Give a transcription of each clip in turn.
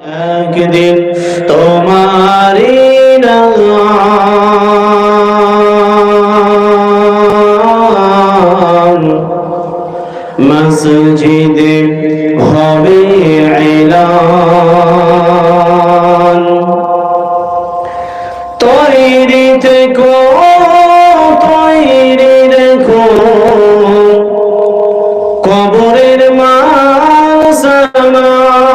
একদিন তোমারি মসজিদে হবে এলান। তৈরি থেকো তৈরি রেখো। কবরের মাল সামান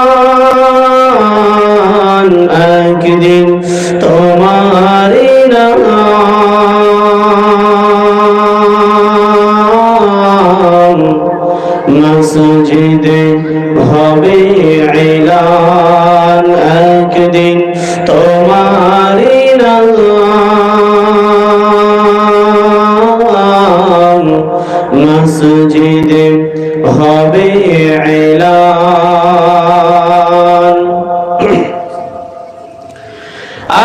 মসজিদে হবে এলান একদিন তোমারি মসজিদে হবে এলান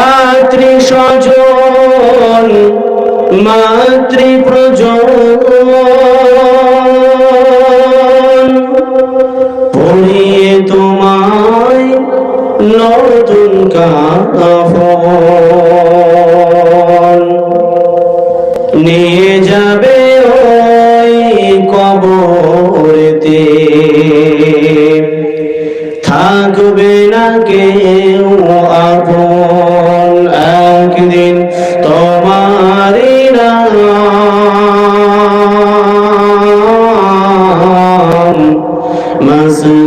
আত্রি স্বজন মাতৃ প্রজন পড়িয়ে তোমায় নতুন কাফন নিয়ে যাবে ওই কবরেতে। থাকবে না কেউ আপন। একদিন তোমারি নাম